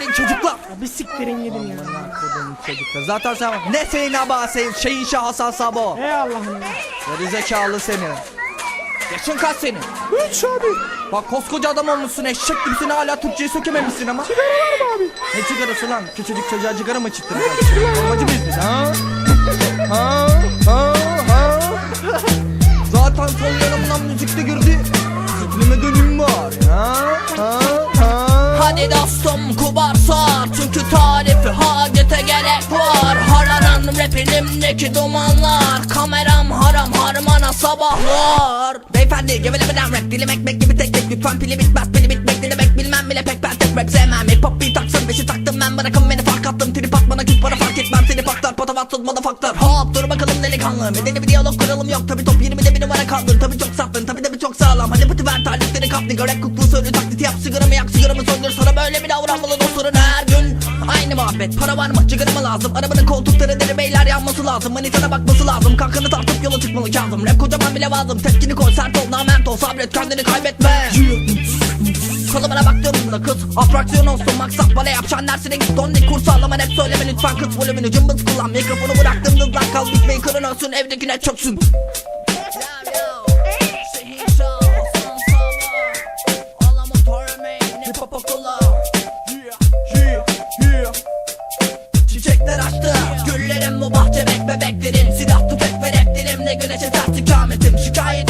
gidin çocuklar. Bir siktirin gidin ya. Kodum çocuklar. Zaten sen ne senin aba senin şeyin şah Hasan Sabo. Ey Allah'ım ya. Geri zekalı seni. Yaşın kaç senin? Üç abi. Bak koskoca adam olmuşsun eşek gibisin hala Türkçeyi sökememişsin ama. Sigara var mı abi? Ne sigarası lan? Küçücük çocuğa sigara mı çıktıracağız? Amacı mıyız biz ha? Ha? Ha? Ha? Hadi dostum kubar sar Çünkü tarifi hacete gerek var. Hararan rapimdeki dumanlar Kameram haram harmana sabahlar. Beyefendi gevelemeden rap dilim ekmek gibi tek tek Lütfen pili bitmez pili bitmek ne demek bilmem bile pek ben tek rap sevmem. Hip hop bir taksın beşi taktım ben bırakın beni fark attım Trip at bana küt bana fark etmem seni patlar patavatsız motherfucker. Hop dur bakalım delikanlı. Medeni bir diyalog kuralım yok. Tabi top 20'de bir numara kaldın Tabi çok sattın tabi de bir çok sağlam. Hadi pıtı ver talipleri kap nigga rap kutlu söyle taklidi yap Sigaramı yak sigaramı söndür? Sana böyle bir davranmalı dostların her gün. Aynı muhabbet. Para var mı? Cigara mı lazım. Arabanın koltukları deri beyler yanması lazım. Manitana bakması lazım. Kankanı tartıp yola çıkmalı kazım. Rap kocaman bile lazım. Tepkini koy sert ol nament ol Sabret kendini kaybetme Kolumuna baktığımda kız. Atraksiyon olsun maksat bana yapacaksın dersine git. Dondik kurs sağlama rap söyleme lütfen kız. Volümünü Cımbız kullan mikrofonu bıraktım hızlan kal Bitmeyi kırın ölsün evdekine çöksün. Güllerim bu bahçe bek bebeklerim. Silah tüfek ve rap dilimle güneşe ters ikametim Şikayetin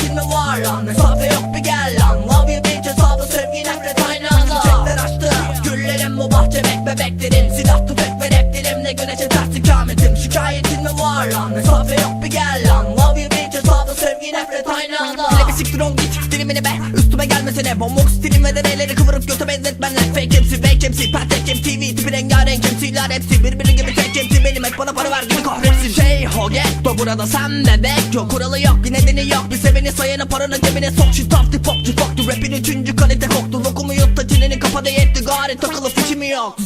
lan Mesafe yok bir gel lan. Love you bitch hesabı sevgi nefret aynı anda. Bile bir siktir ol git dilimini be. Üstüme gelmesene. Bombok stilim ve deneleri kıvırıp göte benzetmenler Fake MC fake MC Pentek MC tipi rengarenk MC'ler hepsi Birbiri gibi tek MC benim hep bana para ver gibi kahretsin. Şey ho getto burada sen bebek yok Kuralı yok bir nedeni yok. Bir seveni sayanı paranı cebine sok. Fuck the fuck the rapin üçüncü kalite koktu. Lokumu yut da çeneni kafada yetti gari takılı fişimi yok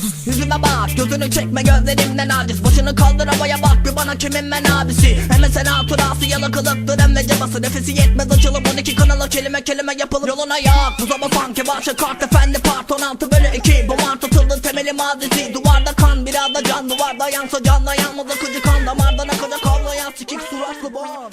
yüzüme bak Gözünü çekme gözlerimden aciz. Başını kaldır havaya bak bir bana kimin ben abisi? Hemen sen hatırası yala hem de cabası Nefesi yetmez açılıp 12 kanala kelime kelime yapılıp Yoluna yak bu zaman sanki başa kart efendi part 16 bölü 2 Bu mart atıldı temeli mazisi. Duvarda kan biraz da can. Duvarda yansa canla yanmadı kıcı kan. Damardan akacak avlayan sikik suratlı bom